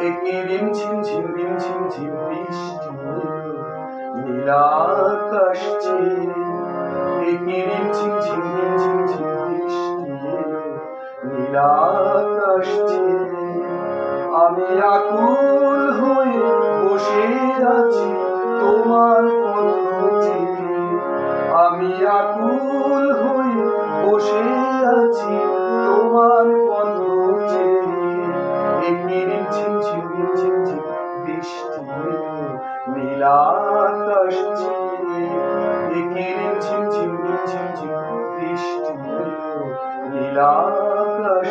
একই রিম ঝিম ঝিম রিম ঝিম ঝিম বৃষ্টি, নীলাকাশ একই রিম ঝিম ঝিম রিম ঝিম ঝিম বৃষ্টি, নীলাকাশ আমি আকুল হয়ে বসে আছি তোমার পথে। আমি আকুল হয়ে বসে আছি তোমার নীল আকাশ চিরে একিরিম ঝিম ঝিম ঝিম ঝিম বৃষ্টি এলো নীল আকাশ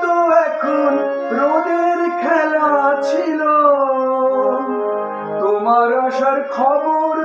তো এখন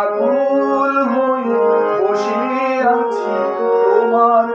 ব্যাকুল হয়ে বসে আছি তোমার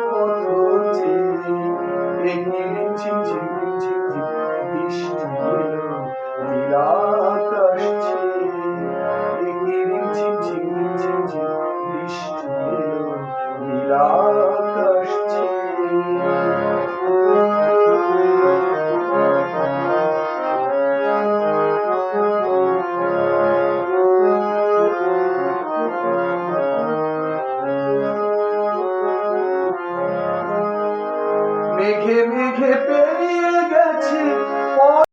মেঘে মেঘে পে